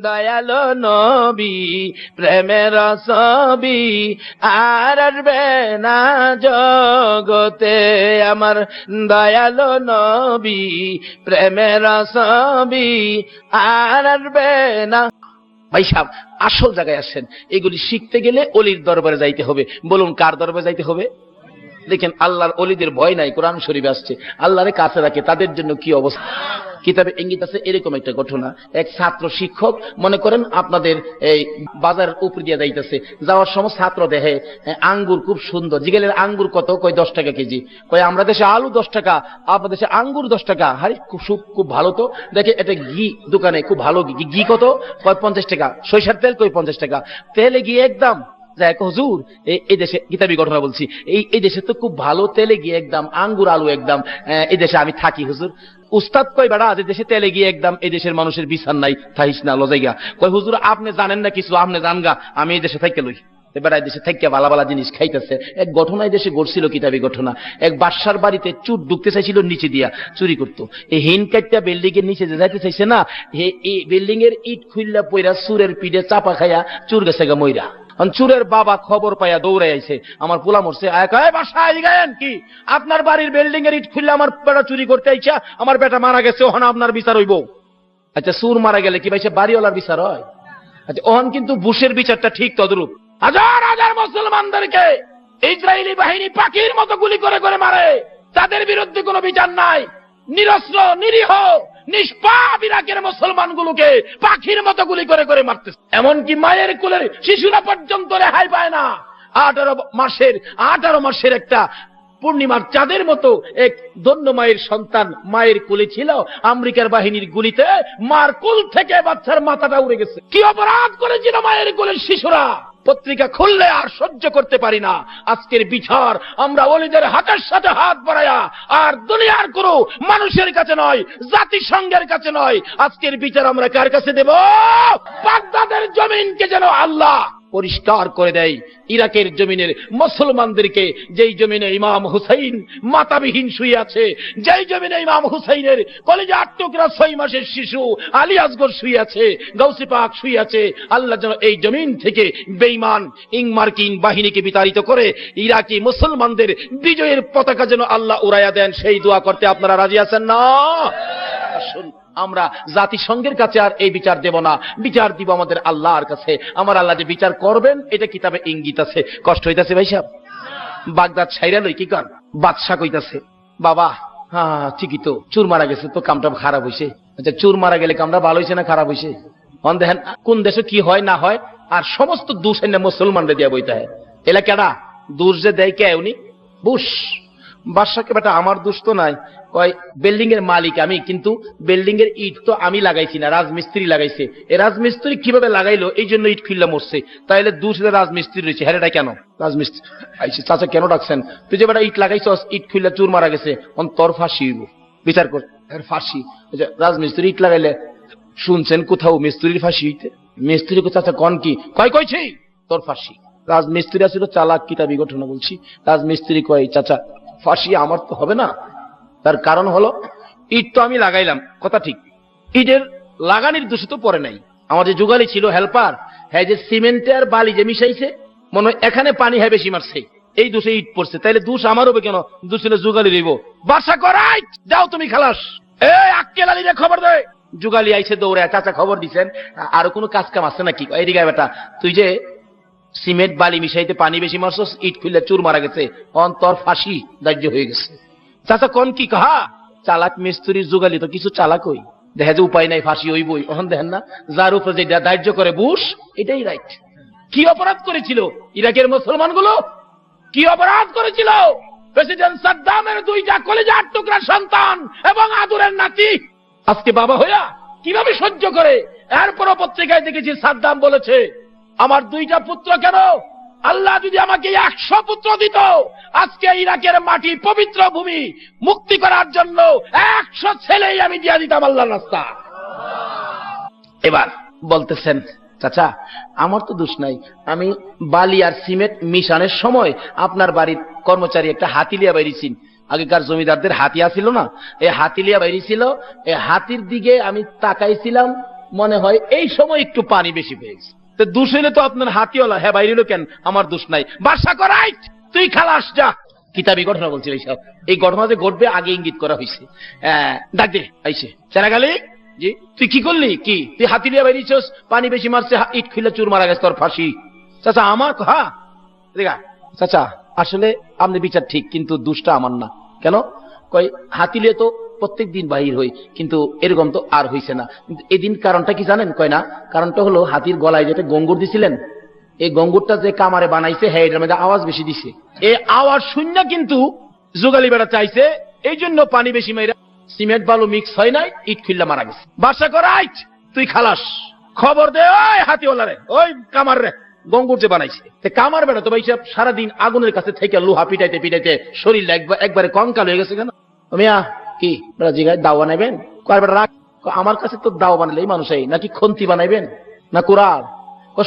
দয়ালো নবী, প্রেমের ছবি, আর আসবে না জগতে আমার দয়ালো নবী, প্রেমের ছবি, আর আসবে না। ভাই সাহেব আসল জায়গায় আসেন। এগুলি শিখতে গেলে অলির দরবারে যাইতে হবে। বলুন, কার দরবারে যাইতে হবে? দেখেন আল্লাহর অলিদের ভয় নাই, কোরআন শরীফ আসছে। আল্লাহরে কাছে রাখে, তাদের জন্য কি অবস্থা? কিতাবে ইঙ্গিত আছে, এরকম একটা ঘটনা। এক ছাত্র শিক্ষক মনে করেন, আপনাদের এই বাজার উপর দিয়ে যাইতেছে। যাওয়ার সময় ছাত্র দেখে আঙ্গুর খুব সুন্দর। জিগেলের আঙ্গুর কত? কয়, দশ টাকা কেজি। কয়, আমরা দেশে আলু দশ টাকা, আপনার দেশে আঙ্গুর দশ টাকা। হারি খুব সু- খুব ভালো তো। দেখে, এটা ঘি দোকানে খুব ভালো, ঘি ঘি কত? কয়, পঞ্চাশ টাকা। সরিষার তেল কয়, পঞ্চাশ টাকা। তেলে গিয়ে একদম এই- দেশে কিতাবি ঘটনা বলছি। এই এই দেশে তো খুব ভালো তেলে গিয়ে একদম আঙ্গুর আলু একদম এই দেশে আমি থাকি হুজুর। উস্তাদ কই বেড়া, যে দেশে তেলে গিয়ে একদম এই দেশের মানুষের বিচার নাই থাইস না লজাইগা কই হুজুর, আপনি জানেন না কিছু, আপনি জানগা আমি এই দেশে থাইকে লই। এবার এই দেশে থেকে বালা বালা জিনিস খাইতেছে। এক ঘটনা এই দেশে ঘটছিল, কিতাবি ঘটনা। এক বাদশার বাড়িতে চুর ঢুকতে চাইছিল নিচে দিয়া, চুরি করতো। এই হিন কাটটা বিল্ডিং এর নিচে যে যাইতে চাইছে না এই বিল্ডিং এর ইট খুললা পইরা চুরের পিঠে চাপা খাইয়া চুর গেছে গা অন চুরের বাবা খবর পাইয়া দৌড়ে আইছে। আমার পোলা মরছে। কি? আপনার বাড়ির বিল্ডিং এর ইট খুললে আমার বেটা চুরি করতে আইছা, আমার বেটা মারা গেছে, ওখানে আপনার বিচার হইব। আচ্ছা সুর মারা গেলে কি ভাই সে বাড়িওয়ালার বিচার হয়? আচ্ছা ওহন কিন্তু বুশের বিচারটা ঠিক তদ্রুপ। হাজার হাজার মুসলমানদেরকে ইসরায়েলি বাহিনী পাখির মতো গুলি করে করে মারে। তাদের বিরুদ্ধে কোনো বিচার নাই। নিরস্ত্র, নিরীহ নিষ্পাপ ইরাকের মুসলমানগুলোকে পাখির মতো গুলি করে করে মারতেছে। এমনকি মায়ের শিশুরা পর্যন্ত রেহাই পায় না। আঠারো মাসের আঠারো মাসের একটা পূর্ণিমার চাঁদের মতো এক দন্য মায়ের সন্তান মায়ের কোলে ছিল আমেরিকার বাহিনীর গুলিতে। মার কুল থেকে বাচ্চার মাথাটা উড়ে গেছে। কি অপরাধ করেছিল মায়ের কোলের শিশুরা? পত্রিকা খুললে আর সহ্য করতে পারি না। আজকের বিচার, আমরা অলিদের হাতের সাথে হাত বাড়ায়া আর দুনিয়ার কোনো মানুষের কাছে নয়, জাতিসংঘের কাছে নয়। আজকের বিচার আমরা কার কাছে দেব? বাগদাদের জমিনকে যেন আল্লাহ পরিষ্কার করে দেয় ইরাকের জমিনের মুসলমানদেরকে। যেই জমিনে ইমাম হুসাইন মাতাবিহীন শুয়ে আছে, যেই জমিনে ইমাম হুসাইনের কলেজে আট টুকরা ছয় মাসের শিশু আলী আসগর শুয়ে আছে গৌসি পাক শুয়ে আছে, আল্লাহ যেন এই জমিন থেকে বেইমান ইংমার্কিন বাহিনীকে বিতাড়িত করে ইরাকি মুসলমানদের বিজয়ের পতাকা যেন আল্লাহ উড়াইয়া দেন। সেই দোয়া করতে আপনারা রাজি আছেন না? আসুন। আমরা জাতিসংঘের কাছে আর এই বিচার দেব না। বিচার দিব আমাদের আল্লাহর কাছে। আমার আল্লাহ যে বিচার করবেন, এটা কিতাবে ইঙ্গিত আছে। কষ্ট হইতাছে ভাই সাহেব? বাগদাদ ছাইরা লই কি কর? বাদশা কইতাছে, বাবা হ্যাঁ ঠিকই তো, চুর মারা গেছে তো, কামটা খারাপ হইছে। আচ্ছা চুর মারা গেলে কামটা ভালো হইছে না খারাপ হইছে? অন দেখেন, কোন দেশে কি হয়, না হয়, আর সমস্ত দোষ এনে মুসলমানরা দিয়া বইতে হয়। এলা কেডা দোষ যে দেয় কে উনি? বুশ। বাদশাকে বেটা, আমার দোষ তো নাই। বিল্ডিং এর মালিক আমি, কিন্তু বিল্ডিং এর ইট তো আমি লাগাইছি না, রাজমিস্ত্রি লাগাইছে। এই রাজমিস্ত্রি কীভাবে লাগাইলো? এই জন্য ইট খুললা মরছে। তাইলে দূষিত রাজমিস্ত্রি রয়েছে। হ্যাঁ এটা কেন? রাজমিস্ত্রি। আইসি, চাচা কেন ডাকছেন? তুই যে ইট লাগাইছস, ইট খুললা চুর মারা গেছে। অন, তোর ফাঁসি হইব। বিচার কর। এর ফাঁসি। রাজমিস্ত্রি ইট লাগাইলে শুনছেন কোথাও মিস্ত্রির ফাঁসি হইতে? মিস্ত্রি চাচা, কন কি? কয় কইছি তোর ফাঁসি। রাজমিস্ত্রি আছিল চালাক কিতাবি ঘটনা বলছি। রাজমিস্ত্রি কয়, চাচা, ফাঁসি আমার তো হবে না? তার কারণ হলো, ইট তো আমি লাগাইলাম, কথা ঠিক। ইটের লাগানির দোষে তো পড়ে নাই। আমার যে যুগালি ছিল, হেল্পার হ্যাঁ যে সিমেন্টে আর বালি যে মিশাইছে, মনে এখানে পানি হ্যাঁ বেশি মারছে। এই দোষে ইট পড়ছে। তাইলে দোষ আমার হবে কেন? দোষ যুগালি রইব। বাসা করাই যাও তুমি খালাস। এই আক্কেল আলী রে খবর দে। যুগালি আইছে দৌড়ে, চাচা খবর দিছেন। আর কোনো কাজ কাম আছে নাকি? এদিকে বেটা, তুই যে সিমেন্ট, বালি মিশাইতে পানি বেশি মারছস, ইট খুললে চুর মারা গেছে। অন্তর ফাঁসি দাহ্য হয়ে গেছে। চাচা কি কাহা? চালাক মিস্ত্রির যুগালি তো কিছু চালাক হই দেখা যে উপায় নাই, ফাঁসি হইবই। ওখান দেখেন না, যার উপরে যে দাহ্য করে বুশ, এটাই রাইট কি অপরাধ করেছিল ইরাকের মুসলমানগুলো? কি অপরাধ করেছিল? প্রেসিডেন্ট সাদ্দামের দুইটা কলেজে আট টুকরা সন্তান এবং আদুরের নাতি। আজকে বাবা হইয়া কীভাবে সহ্য করে? এরপরও পত্রিকায় দেখেছি সাদ্দাম বলেছে, আমার দুইটা পুত্র কেন আল্লাহ যদি আমাকে একশো পুত্র দিত, আজকে ইরাকের মাটি পবিত্র ভূমি মুক্তি করার জন্য একশো ছেলেই আমি দিয়া দিতাম আল্লাহ রাস্তা। এবার বলতেছেন, চাচা, আমার তো দোষ নাই। আমি বালি আর সিমেন্ট মিশানের সময় আপনার বাড়ির কর্মচারী একটা হাতিলিয়া বাইরেছি। আগেকার জমিদারদের হাতি আসিল না। এই হাতিলিয়া বাইরেছিল। এই হাতির দিকে আমি তাকাইছিলাম। মনে হয় এই সময় একটু পানি বেশি পেয়েছে। তো দোষ হইলে তো আপনার হাতিওয়ালা। হ্যাঁ বাইরে কেন? আমার দোষ নাই। বাসা করাই তুই খালাস, যা। কিতাবি ঘটনা বলছি এইসব। এই ঘটনা যে ঘটবে, আগে ইঙ্গিত করা হয়েছে ডাক দে আইসে চেরাগালি? জি। তুই কি করলি? কি? তুই হাতি দিয়ে বেরিয়েছিস পানি বেশি মারছে ইট খুলে চুর মারা গেছে, তোর ফাঁসি। চাচা, আমার হ্যাঁ? দেখা চাচা, আসলে, আপনি বিচার ঠিক, কিন্তু দুষ্টা আমার না। কেন? কই হাতিলে তো প্রত্যেক দিন বাহির হই, কিন্তু এরকম তো আর হইছে না। এদিন কারণটা কি জানেন? কয় না, কারণটা হলো হাতির গলায় যেটা গঙ্গুর দিছিলেন, এই গঙ্গুরটা যে কামারে বানাইছে হ্যাঁ এটার মধ্যে আওয়াজ বেশি দিছে। এই আওয়াজ শূন্য কিন্তু যোগালি বেড়া চাইছে এই জন্য পানি বেশি মেয়েরা সিমেন্ট বালু মিক্স হয় নাই, ইট খুললা মারা গেছে। বাসা করাইট তুই খালাস। খবর দে, ওই হাতিওয়ালারে, ওই কামার রে গঙ্গুর যে বানাইছে। কামার বেড়া তো ভাই সারাদিন আগুনের কাছে থেকে লোহা পিটাইতে পিটাইতে শরীর একবার একবারে কঙ্কাল হয়ে গেছে কেন? মিয়া কি? জিগায় দাও বানাইবেন কয় বেড়া আমার কাছে তো দাও বানালেই মানুষ এই, নাকি খন্তি বানাইবেন? না কোরআন?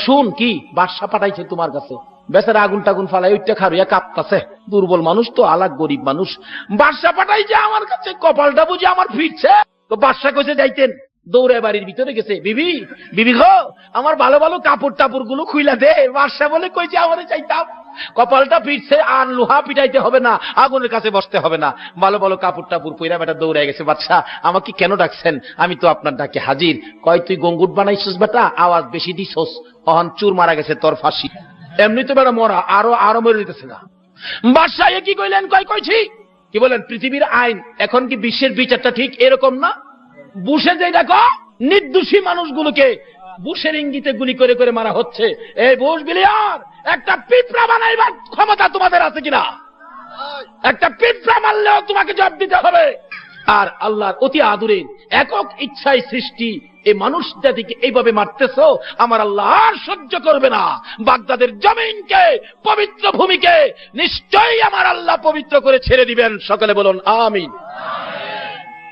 শুন, কি, বাদশা পাঠাইছে তোমার কাছে। বেচারা আগুন টাগুন ফালাই ওইটা খারুয়া কাঁপতাছে। দুর্বল মানুষ তো আলাগ গরিব মানুষ। বাদশা পাঠাইছে আমার কাছে, কপালটা বুঝে আমার ফিরছে। তো বাদশা কইছে, যাইতেন। দৌড়ে বাড়ির ভিতরে গেছে, বিবি বিবি গো, আমার ভালো ভালো কাপড় টাপড়গুলো খুইলা দে, বাদশা বলে কইছে আমাদের চাইতাম? কপালটা ফিরছে, আর লোহা পিটাইতে হবে না, আগুনের কাছে বসতে হবে না। ভালো ভালো কাপড় টাপুর পইরা বেটা দৌড়ে গেছে বাচ্চা আমাকে কেন ডাকছেন? আমি তো আপনার ডাকে হাজির। কয়, তুই গঙ্গুট বানাইছিস বেটা? আওয়াজ বেশি দিছস। অহন চুর মারা গেছে তোর ফাঁসি। এমনি তো বেটা মরা, আরও আরও মরে দিতেছে না বাদশাহ কি কইলেন? কয়, কইছি। কি বলেন? পৃথিবীর আইন, এখন কি বিশ্বের বিচারটা ঠিক এরকম না? বুসে যে দেখো, নির্দোষী মানুষগুলোকে বুশের ইঙ্গিতে গুলি করে করে মারা হচ্ছে। এই বুশ বিলিয়ার একটা পিঁপড়া বানাইবার ক্ষমতা তোমাদের আছে কিনা? একটা পিঁপড়া মারলেও তোমাকে জবাব দিতে হবে। আর আল্লাহর অতি আদুরের একক ইচ্ছায় সৃষ্টি এই মানুষ জাতিকে এইভাবে মারতেছ, আমার আল্লাহ আর সহ্য করবে না। বাগদাদের জমিনকে, পবিত্র ভূমিকে নিশ্চয়ই আমার আল্লাহ পবিত্র করে ছেড়ে দিবেন। সকলে বলুন, আমিন।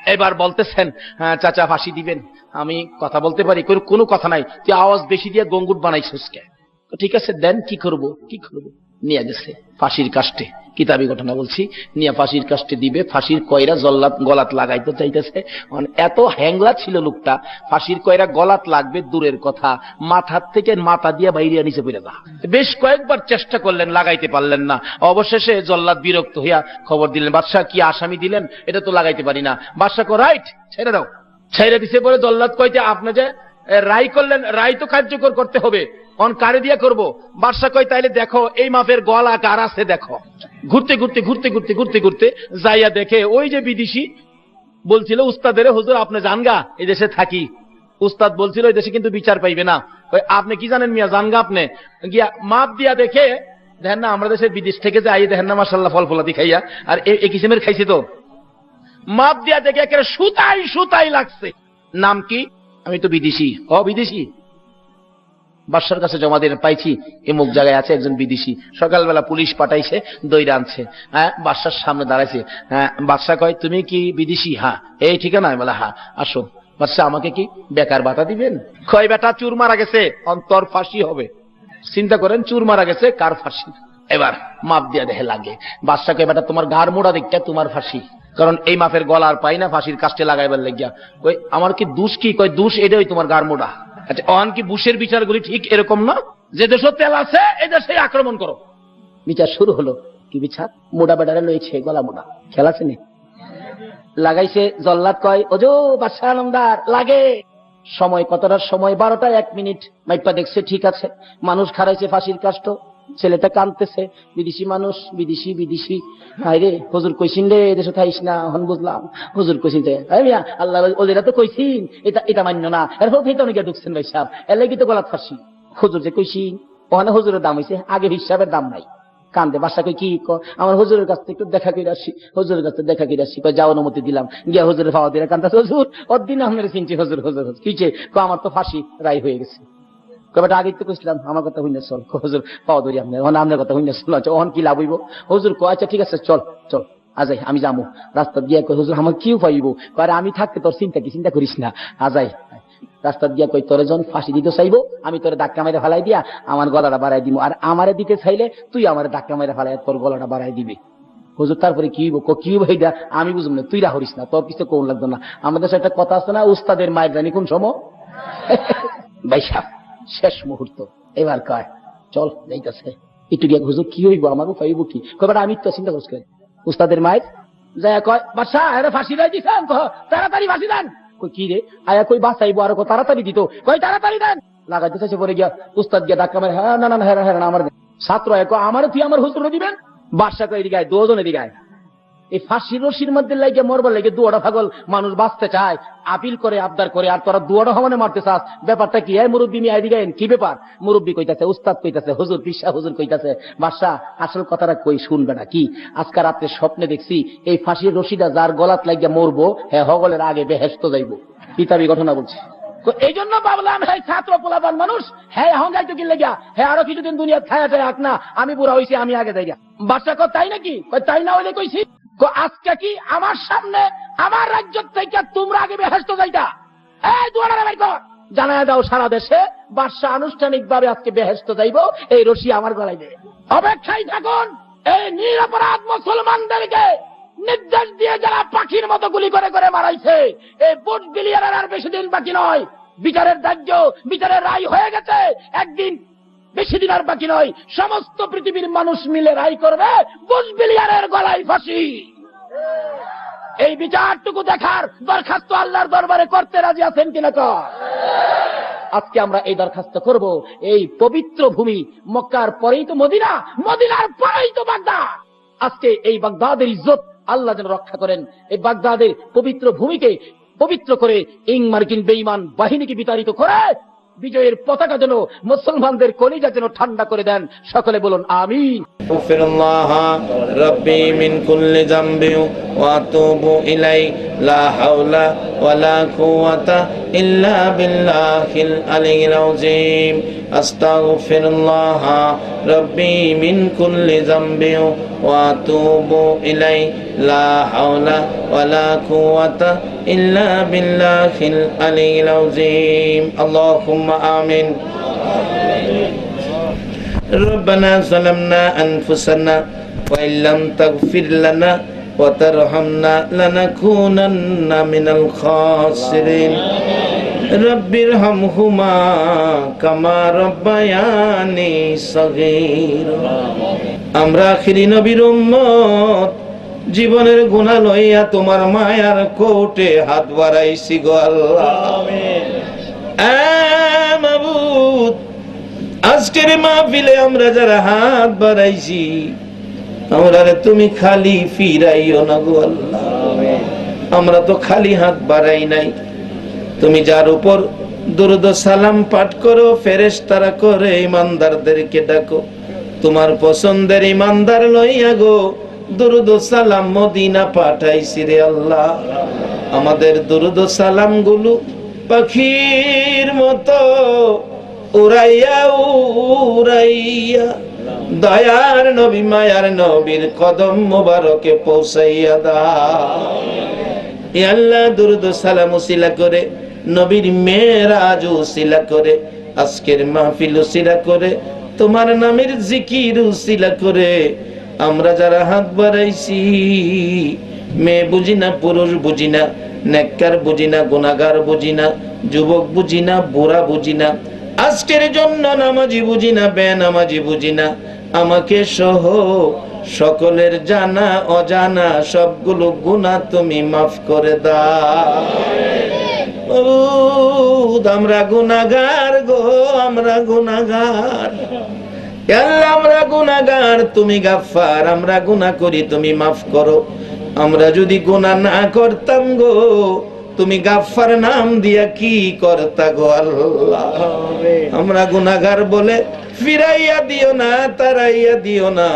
এবার বলতেছেন হ্যাঁ, চাচা ফাঁসি দিবেন। আমি কথা বলতে পারি কোনো- কথা নাই। তুই আওয়াজ বেশি দিয়ে গঙ্গুট বানাইছিস কে ঠিক আছে দেন কি করব? কি করব? নিয়ে গেছে। ফাঁসির কাষ্টে কিতাবি ঘটনা বলছি। নিয়ে ফাঁসির কাষ্টে দিবে। ফাঁসির কয়রা জল্লাত গলাত লাগাইতে চাইতেছে। এত হ্যাংলা ছিল লোকটা। ফাঁসির কয়রা গলাত লাগবে, দূরের কথা। মাথার থেকে মাথা দিয়ে বাইরে নিচে পড়ে দা বেশ কয়েকবার চেষ্টা করলেন, লাগাইতে পারলেন না। অবশেষে জল্লাদ বিরক্ত হইয়া খবর দিলেন, বাদশাহ, কি আসামি দিলেন? এটা তো লাগাইতে পারি না। বাদশাহ কো রাইট, ছেড়ে দাও। ছেড়ে দিছে বলে জল্লাদ কইতে আপনি যে রায় করলেন, রায় তো কার্যকর করতে হবে। অন কারে দিয়া করব? বাদশাহ কই তাইলে দেখো, এই মাপের গলা কার আছে, দেখো। ঘুরতে ঘুরতে ঘুরতে ঘুরতে ঘুরতে ঘুরতে যাইয়া দেখে ওই যে বিদেশি বলছিল, উস্তাদের হুজুর, আপনি জানগা? এই দেশে থাকি। উস্তাদ বলছিল, এই দেশে কিন্তু বিচার পাইবে না। আপনি কি জানেন মিয়া, জানগা আপনি? গিয়া মাপ দিয়া দেখে, দেখেন না, আমরা দেশের বিদেশ থেকে যে আই দেখেন না মাসাল্লাহ ফল ফলাদি খাইয়া, আর এই কিসিমের খাইছি তো? মাপ দিয়া দেখে একেবারে সুতাই সুতাই লাগছে। নাম কি? আমি তো বিদেশি। ও বিদেশি? বাদশার কাছে জমা দিয়ে পাইছি এমুক জায়গায় আছে একজন বিদেশি। সকালবেলা পুলিশ পাঠাইছে, দইরা আনছে। হ্যাঁ বাদশার সামনে দাঁড়াইছে। হ্যাঁ বাদশা কয়, তুমি কি বিদেশি? হ্যাঁ। এই ঠিকানা? বলে হ্যাঁ আসো। বাদশা, আমাকে কি বেকার বাতা দিবেন? কয়, বেটা, চুর মারা গেছে। অন্তর ফাঁসি হবে। চিন্তা করেন, চুর মারা গেছে, কার ফাঁসি? এবার মাপ দিয়া দেখে লাগে। বাদশা কয়, বেটা, তোমার গার মোড়া দিকটা তোমার ফাঁসি। কারণ এই মাপের গলার পাই না, ফাঁসির কাস্টে লাগাইবার লেগিয়া। কই আমার কি দুষ কি? কয়, দুষ এটাই তোমার গার মোড়া। আচ্ছা অন কি বুশের বিচারগুলি ঠিক এরকম না? যে দেশ তেল আছে, এই দেশে আক্রমণ করো। বিচার শুরু হলো। কি বিচার? মোড়া বেটারে লইছে, গলা মোড়া খেলা আছে নি? লাগাইছে, জল্লাদ কয়, ওজো, বাদশাহ আলমদার, লাগে। সময় কতটার সময়? বারোটা এক মিনিট। মাইপা দেখছে, ঠিক আছে। মানুষ খারাইছে ফাঁসির কাষ্ট। ছেলেটা কাঁদতেছে, বিদেশি মানুষ, বিদেশি বিদেশি। হাইরে হুজুর কইছিন রে এদেশে থাইস না হন বুঝলাম। হুজুর কইছিন রে এই মিয়া, আল্লাহ ওদেরা তো কইছিন, এটা এটা মান্য না। এরপর ফেতে অনেকে ঢুকছেন ভাই সাহেব। এলে কি তো গলাত ফাঁসি। হুজুর যে কইছিন, ওখানে হুজুরের দাম হইছে, আগে হিসাবের দাম নাই। কান্দে, বাসা কই কি আমার হুজুরের কাছ থেকে দেখা করে আসি, হুজুরের কাছ থেকে দেখা করে আসি। কই যাও অনুমতি দিলাম। গিয়া হুজুরের পাওয়া দিলে কান্দা হুজুর ওর দিন আপনার চিনছি, হুজুর হুজুর। কিছে আমার তো ফাঁসি রায় হয়ে গেছে। কবেটা আগে তো কইছিলাম, আমার কথা হইনা, চল, হুজুর, পাওয়া ধরি আপনার ওখানে আপনার কথা হইনা, চল আচ্ছা কি লাভ হইব? হুজুর কয় আচ্ছা ঠিক আছে, চল চল আজাই আমি যাব রাস্তা গিয়া কই হুজুর, আমার কিউ পাইব কয় আমি থাকতে তোর চিন্তা কি, চিন্তা করিস না আজাই রাস্তা দিয়া কই তোরে যখন ফাঁসি দিতে চাইব, আমি তোরে ধাক্কা মেরে ফেলাই দিয়া আমার গলাটা বাড়াই দিব আর আমারে দিতে চাইলে তুই আমার ধাক্কা মেরে ফেলাই তোর গলাটা বাড়াই দিবি। হুজুর, তারপরে কি হইব? ক- কি হইব আমি বুঝব না তুই রাহরিস না, তোর কিছু কোন লাগতো না। আমাদের সাথে একটা কথা আছে না, উস্তাদের মায়ের জানি কোন সময়? সাহেব। শেষ মুহূর্ত। এবার কয় চল যাইতেছে একটু গিয়ে হুজুর কি হইব? আমার উপাইব কি? কবার আমি তো চিন্তা করছি উস্তাদের মায়ের যায় কয় বাদশাহ আরে ফাঁসি রাই দিছেন তাড়াতাড়ি ফাঁসি দেন। কই কি রে? আয়া কই বাঁচাইবো আর কো তাড়াতাড়ি দিত? কই তাড়াতাড়ি দেন। লাগাইতে চাইছে পরে গিয়া উস্তাদ গিয়া ধাক্কা মারে হ্যাঁ না না হ্যাঁ হ্যাঁ আমার। ছাত্র এক আমার তুই আমার হুজুর দিবেন? বাদশাহ কই আয়, দুজন এদিকে। এই ফাঁসি রশির মধ্যে লাগে মরবার লাগে দুয়াটা পাগল মানুষ বাঁচতে চায়। আপিল করে, আবদার করে, আর তোরা দুয়াটা হমানে মারতে চাস। ব্যাপারটা কি? এই মুরব্বী মিয়া এদিকে কি ব্যাপার? মুরব্বী কইতাছে, উস্তাদ কইতাছে, হুজুর, পিসা হুজুর কইতাছে বাদশাহ আসল কথাটা কই শুনবে না কি? আজকে রাতে স্বপ্নে দেখছি, এই ফাঁসির রশিটা যার গলাত লাগিয়া মরবো হ্যাঁ হগলের আগে বেহেস্ত যাইবো। পিতাবি ঘটনা বলছি? এই জন্য ভাবলাম হ্যাঁ ছাত্র পোলাপান মানুষ হ্যাঁ এখন যাইতো কি লেগা হ্যাঁ আরও কিছুদিন দুনিয়া খায়া যায় আক না, আমি বুড়া হইছি, আমি আগে যাই বাচ্চা কো তাই নাকি? তাই না হইলে কইছি? কো, আজকে কি আমার সামনে আমার রাজ্য থেকে তোমরা আগে বেহেস্ত যাইতা? এই জানায় দাও সারা দেশে বাদশা আনুষ্ঠানিক ভাবে আজকে বেহেস্ত যাইব এই রশি আমার গলায় দে। অপেক্ষায় থাকুন এই নিরপরাধ মুসলমানদেরকে নির্দেশ দিয়ে যারা পাখির মতো গুলি করে করে মারাইছে এই বুট বিলিয়ারের আর বেশি দিন বাকি নয়। বিচারের দাহ্য বিচারের রায় হয়ে গেছে। একদিন বেশি দিন আর বাকি নয় সমস্ত পৃথিবীর মানুষ মিলে রায় করবে বুট বিলিয়ারের গলায় ফাঁসি। এই বিচারটুকু দেখার দরখাস্ত আল্লাহর দরবারে করতে রাজি আছেন কিনা কর? আজকে আমরা এই দরখাস্ত করব এই পবিত্র ভূমি মক্কার পরেই তো মদিনা, মদিনার পরেই তো বাগদাদ। আজকে এই বাগদাদের ইজ্জত আল্লাহ যেন রক্ষা করেন। এই বাগদাদের পবিত্র ভূমিকে পবিত্র করে ইং মার্কিন বেইমান বাহিনীকে বিতাড়িত করে বিজয়ের পতাকা যেন মুসলমানদের কলিজা যেন ঠান্ডা করে দেন। সকলে বলুন আমি ইল্লা বিল্লাহিল আলিল আযীম। أستغفر الله ربي من كل ذنب وأتوب إليه لا حول ولا قوة إلا بالله العلي العظيم اللهم آمين ربنا ظلمنا أنفسنا وإن لم تغفر لنا وترحمنا لنكونن من الخاسرين রব্বির হম হুমা কামা রব্বায়ানি সগীর। আমরা আখিরি নবীর উম্মত, জীবনের গুণা লইয়া তোমার মায়ার কোটে হাত বাড়াইছি গো আজকের মাহফিলে আমরা যারা হাত বাড়াইছি, আমরা তুমি খালি ফিরাইও না গো আল্লাহ। আমরা তো খালি হাত বাড়াই নাই। তুমি যার উপর দুরুদ সালাম পাঠ করো ফেরেশ তারা করে ইমানদারদেরকে ডাকো। তোমার পছন্দের ইমানদার লইয়া গো, দুরুদ সালাম মদিনা পাঠাইছি রে আল্লাহ। আমাদের দুরুদ সালামগুলো পাখির মতো উড়াইয়া উড়াইয়া দয়ার নবী, মায়ার নবীর কদম মোবারকে পৌঁছাইয়া দা আল্লাহ, দুরুদ সালাম উসিলা করে নবীর মেয়েরাজ উসিলা করে, আজকের মাহফিল উসিলা করে, তোমার নামের জিকির উসিলা করে। আমরা যারা হাত বাড়াইছি, মেয়ে বুঝি না, পুরুষ বুঝি না, নেককার বুঝি না গুনাগার বুঝি না, যুবক বুঝি না, বুড়া বুঝি না, আজকের জন্য নামাজি বুঝি না, বেনামাজি বুঝি না, আমাকে সহ সকলের জানা অজানা সবগুলো গুণা তুমি মাফ করে দাও। আমরা গুনাগার গো আমরা গুনাগার। আমরা গুনাগার তুমি গাফফার আমরা গুনাহ করি তুমি মাফ করো। আমরা যদি গুনা না করতাম গো তুমি গাফফার নাম দিয়া কি করতা গো আল্লাহ? আমরা গুনাগার বলে ফিরাইয়া দিও না তারাইয়া দিও না।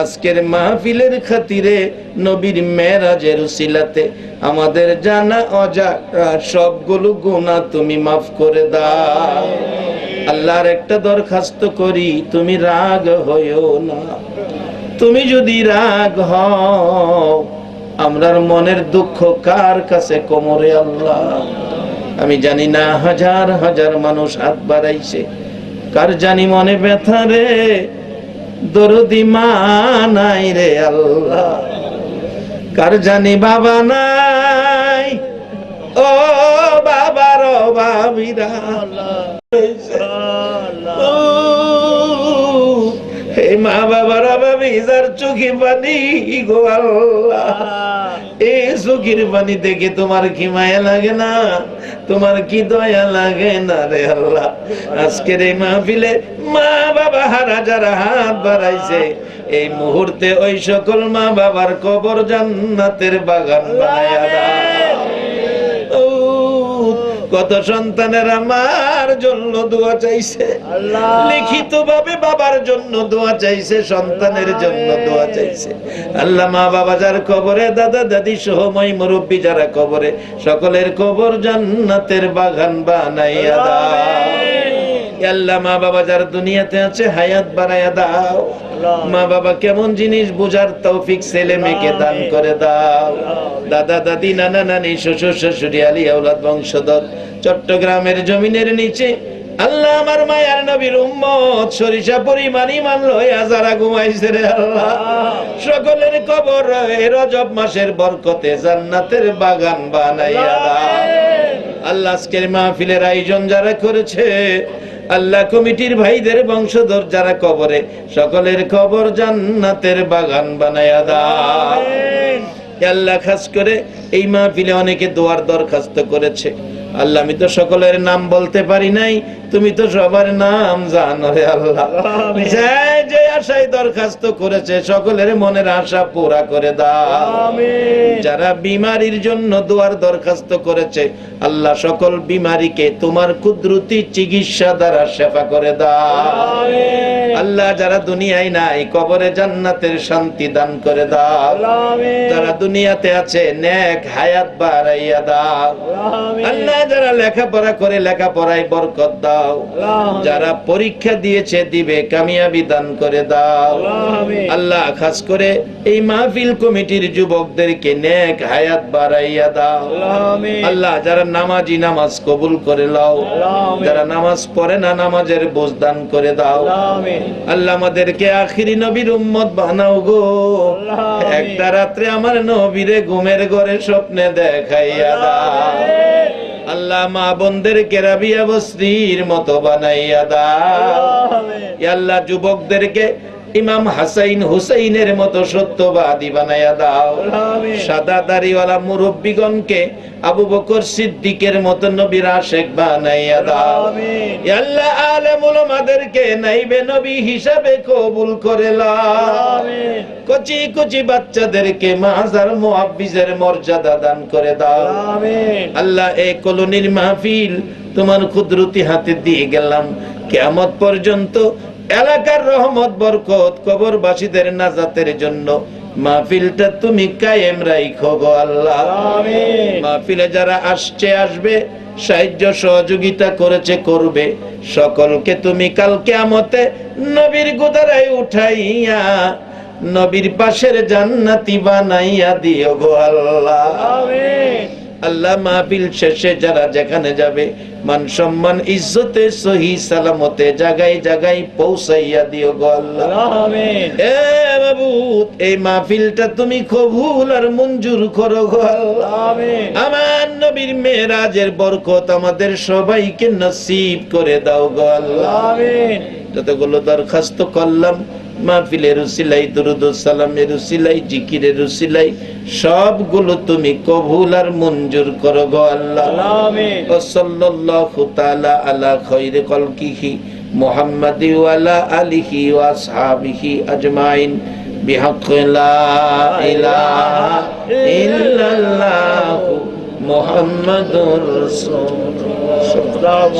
আজকের মাহফিলের খাতিরে নবীর মেরাজের উসিলাতে আমাদের জানা অজানা সবগুলো গুনাহ তুমি মাফ করে দাও। আল্লাহর একটা দরখাস্ত করি, তুমি রাগ হইও না। তুমি যদি রাগ হও, আমরার মনের দুঃখ কার কাছে কোমরে আল্লাহ? আমি জানি না, হাজার হাজার মানুষ হাত বাড়াইছে। কার জানি মনে ব্যথা রে? দরদি মা নাই রে আল্লাহ। কার জানি বাবা নাই? ও বাবার ভাবিরা ও, হে মা বাবার অভাবে যার চোখে পানি গো আল্লাহ। এই চোখের পানি দেখে তোমার কি মায়া লাগে না? তোমার কি দয়া লাগে না রে আল্লাহ? আজকের এই মাহফিলে মা বাবা হারা যারা হাত বাড়াইছে, এই মুহূর্তে ওই সকল মা বাবার কবর জান্নাতের বাগান বানায়া দাও। কত সন্তানের আমার জন্য দোয়া চাইছে। লিখিত ভাবে বাবার জন্য দোয়া চাইছে সন্তানের জন্য দোয়া চাইছে। আল্লাহ মা বাবা যার কবরে দাদা দাদি সহ মই মুরব্বী যারা কবরে সকলের কবর জান্নাতের বাগান বানাইয়া দাও। আল্লাহ মা বাবা যার দুনিয়াতে আছে হায়াত দাও। মা বাবা কেমন জিনিস বুঝার তৌফিক ছেলে মেয়েকে দান করে দাও। দাদা দাদি নানা নানি শ্বশুর শাশুড়ি আলী আউলাদ বংশধর চট্টগ্রামের জমিনের নিচে আল্লাহ আমার মায়ার নবীর উম্মত সরিষা পরিমাণ ইমান লইয়া যারা ঘুমাইছে রে আল্লাহ। সকলের কবর রজব মাসের বরকতে জান্নাতের বাগান বানাইয়া দাও। আল্লাহ আজকের মাহফিলের আয়োজন যারা করেছে আল্লাহ কমিটির ভাইদের বংশধর যারা কবরে সকলের কবর জান্নাতের বাগান বানায়া দাও। আল্লাহ খাস করে এই মাহফিলে অনেকে দোয়ার দরখাস্ত করেছে। আল্লাহ আমি তো সকলের নাম বলতে পারি নাই। তুমি তো সবার নাম জানো রে আল্লাহ। যে আশায় দরখাস্ত করেছে সকলের মনের আশা পুরা করে দাও। যারা বিমারির জন্য দোয়ার দরখাস্ত করেছে আল্লাহ সকল বিমারিকে তোমার কুদরতি চিকিৎসা দ্বারা সেবা করে দাও। আল্লাহ যারা দুনিয়ায় নাই কবরে জান্নাতের শান্তি দান করে দাও। যারা দুনিয়াতে আছে নেক হায়াত বাড়াইয়া দাও। আল্লাহ যারা লেখাপড়া করে লেখাপড়ায় বরকত দাও। যারা পরীক্ষা দিয়েছে দিবে কামিয়াবি দান করে দাও। আল্লাহ খাস করে এই মাহফিল কমিটির যুবকদেরকে নেক হায়াত বাড়াইয়া দাও। আল্লাহ যারা নামাজি নামাজ কবুল করে লাও। যারা নামাজ পড়ে না নামাজের বোঝ দান করে দাও। আল্লাহ আমাদেরকে আখিরি নবীর উম্মত বানাও গো। একটা রাত্রে আমার নবীরে ঘুমের ঘরে স্বপ্নে দেখাইয়া দাও। আল্লাহ মা বোনদের কেরাবিয়া বস্তির মতো বানাইয়া দা আল্লাহ যুবকদেরকে ইমাম হাসাইন হুসাইনের মতো সত্যবাদী বানাইয়া দাও। সাদা দাড়িওয়ালা মুরব্বীগণকে আবু বকর সিদ্দিকের মতো নবীর আশেক বানাইয়া দাও। আল্লাহ আলেম উলামাদেরকে নাইবে নবী হিসাবে কবুল করে কচি কচি বাচ্চাদেরকে মাজার মুআব্বিজের মর্যাদা দান করে দাও। আল্লাহ এই কলোনির মাহফিল তোমার কুদরতি হাতে দিয়ে গেলাম। কেয়ামত পর্যন্ত এলাকার রহমত, বরকত কবরবাসীদের নাজাতের জন্য। মাহফিলটা তুমি কায়েম রাইখো গো আল্লাহ মাহফিলে যারা আসছে, আসবে, সাহায্য, সহযোগিতা করেছে, করবে। সকলকে তুমি কাল কেয়ামতে নবীর গোদারায় উঠাইয়া, নবীর পাশের জান্নাতি বানাইয়া দিও গো আল্লাহ আল্লাহ মাহফিল শেষে যারা যেখানে যাবে মান সম্মান ইজ্জতে সহি সালামতে জাগাই জাগাই পৌঁছাইয়া দিও গো আল্লাহ। এ এই মাহফিলটা তুমি কবুল আর মঞ্জুর করো গো আল্লাহ। আমার নবীর মেরাজের বরকত আমাদের সবাইকে নসিব করে দাও গো আল্লাহ। যতগুলো দরখাস্ত করলাম মাহফিলের উসিলাই দুরুদ সালামের উসিলাই জিকিরের উসিলাই সবগুলো তুমি কবুল আর মঞ্জুর করো গো আল্লাহ। সাল্লাল্লাহু তাআলা আলা খায়রি খালকিহি মুহাম্মাদি ওয়া আলা আলিহি ওয়া আসহাবিহি আজমাইন। বিহাক্ক লা ইলাহা ইল্লাল্লাহু মুহাম্মাদুর রাসূলুল্লাহ।